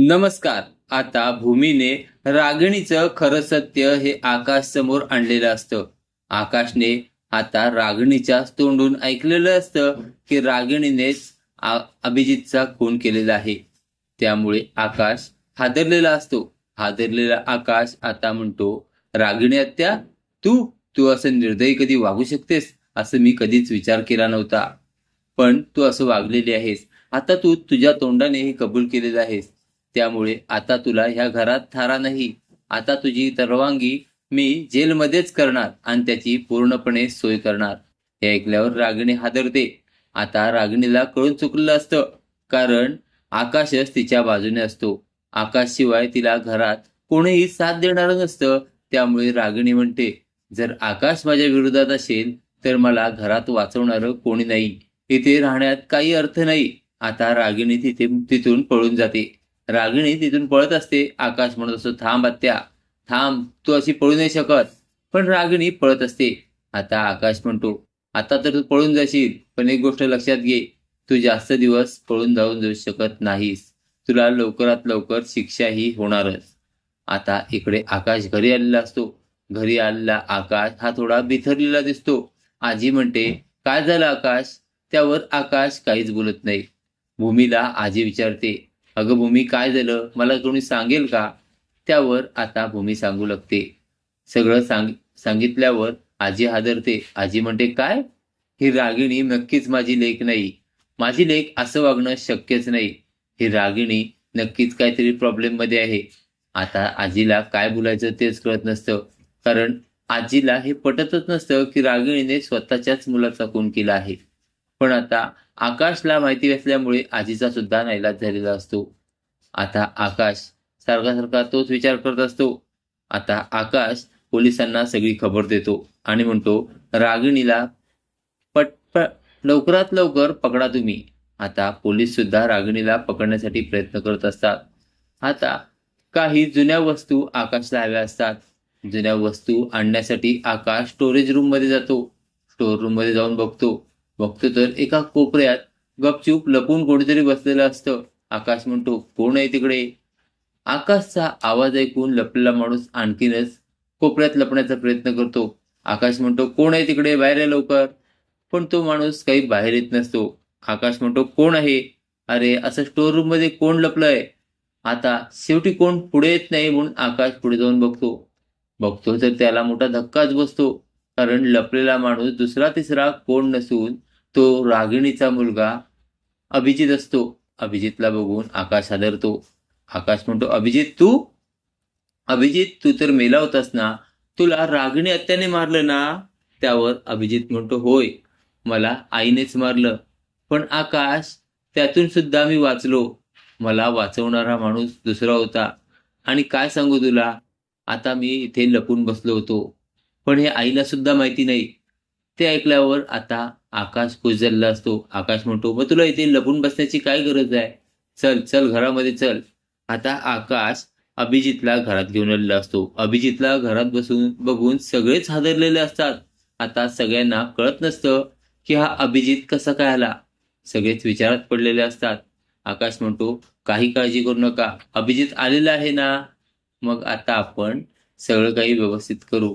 नमस्कार. आता भूमीने रागिणीचं खरं सत्य हे आकाश समोर आणलेलं असतं. आकाशने आता रागिणीच्या तोंडून ऐकलेलं असतं की रागिणीनेच अभिजितचा खून केलेला आहे. त्यामुळे आकाश हादरलेला असतो. हादरलेला आकाश आता म्हणतो रागिणी आत्या तू तू असं निर्दयी कधी वागू शकतेस? असं मी कधीच विचार केला नव्हता. पण तू असं वागलेली आहेस. आता तू तुझ्या तोंडाने हे कबूल केलेलं आहेस. त्यामुळे आता तुला ह्या घरात थारा नाही. आता तुझी सर्वांगी मी जेलमध्येच करणार आणि त्याची पूर्णपणे सोय करणार. हे ऐकल्यावर रागिणी हादरते. आता रागिणीला कळून चुकलेलं असतं कारण आकाशच तिच्या बाजूने असतो. आकाश शिवाय तिला घरात कोणीही साथ देणार नसतं. त्यामुळे रागिणी म्हणते जर आकाश माझ्या विरोधात असेल तर मला घरात वाचवणारं कोणी नाही. इथे राहण्यात काही अर्थ नाही. आता रागिणी तिथे तिथून पळून जाते. रागिणी तिथून पळत असते. आकाश म्हणत असतो थांब आत्या थांब तू अशी पळू नाही शकत. पण रागिणी पळत असते. आता आकाश म्हणतो आता तर तू पळून जाशील पण एक गोष्ट लक्षात घे तू जास्त दिवस पळून जाऊन जाऊ शकत नाहीस. तुला लवकरात लवकर शिक्षाही होणारच. आता इकडे आकाश घरी आलेला असतो. घरी आलेला आकाश हा थोडा बिथरलेला दिसतो. आजी म्हणते काय झालं आकाश? त्यावर आकाश काहीच बोलत नाही. भूमीला आजी विचारते अगं भूमी काय झालं? मला कोणी सांगेल का? त्यावर आता भूमी सांगू लागते. सगळं सांग सांगितल्यावर आजी हादरते. आजी म्हणते काय? ही रागिणी नक्कीच माझी लेख नाही. माझी लेख असं वागणं शक्यच नाही. ही रागिणी नक्कीच काहीतरी प्रॉब्लेममध्ये आहे. आता आजीला काय बोलायचं तेच कळत नसतं. कारण आजीला हे पटतच नसतं की रागिणीने स्वतःच्याच मुलाचा खून केला आहे. पण आता आकाशला माहिती असल्यामुळे आजीचा सुद्धा नाईलाज झालेला असतो. आता आकाश सारखा सारखा तोच विचार करत असतो. आता आकाश पोलिसांना सगळी खबर देतो आणि म्हणतो रागिणीला पटप लवकरात लवकर पकडा तुम्ही. आता पोलीस सुद्धा रागिणीला पकडण्यासाठी प्रयत्न करत असतात. आता काही जुन्या वस्तू आकाशला हव्या असतात. जुन्या वस्तू आणण्यासाठी आकाश स्टोरेज रूममध्ये जातो. स्टोर रूममध्ये जाऊन बघतो. बघतो तर एका कोपऱ्यात गपचूप लपून कोणीतरी बसलेलं असतं. आकाश म्हणतो कोण आहे तिकडे? आकाशचा आवाज ऐकून लपलेला माणूस आणखीनच कोपऱ्यात लपण्याचा प्रयत्न करतो. आकाश म्हणतो कोण आहे तिकडे? बाहेर आहे लवकर. पण तो माणूस काही बाहेर येत नसतो. आकाश म्हणतो कोण आहे? अरे असं स्टोर रूममध्ये कोण लपलंय? आता शेवटी कोण पुढे येत नाही म्हणून आकाश पुढे जाऊन बघतो. बघतो तर त्याला मोठा धक्काच बसतो. कारण लपलेला माणूस दुसरा तिसरा कोण नसून तो रागिणीचा मुलगा अभिजित असतो. अभिजितला बघून आकाश हादरतो आकाश म्हणतो अभिजित तू? अभिजित तू तर मेला होतास ना? तुला रागिणी हत्याने मारलं ना? त्यावर अभिजित म्हणतो होय मला आईनेच मारलं. पण आकाश त्यातून सुद्धा मी वाचलो. मला वाचवणारा माणूस दुसरा होता. आणि काय सांगू तुला? आता मी इथे लपून बसलो होतो. पण हे आईला सुद्धा माहिती नाही. ते ऐकल्यावर आता आकाश खुश झालेला असतो. आकाश म्हणतो मग तुला इथे लपून बसण्याची काय गरज आहे? चल चल घरामध्ये चल. आता आकाश अभिजितला घरात घेऊन आलेला असतो. अभिजितला घरात बसून बघून सगळेच हादरलेले असतात. आता सगळ्यांना कळत नसतं की हा अभिजित कसा काय आला. सगळेच विचारात पडलेले असतात. आकाश म्हणतो काही काळजी करू नका. अभिजित आलेला आहे ना? मग आता आपण सगळं काही व्यवस्थित करू.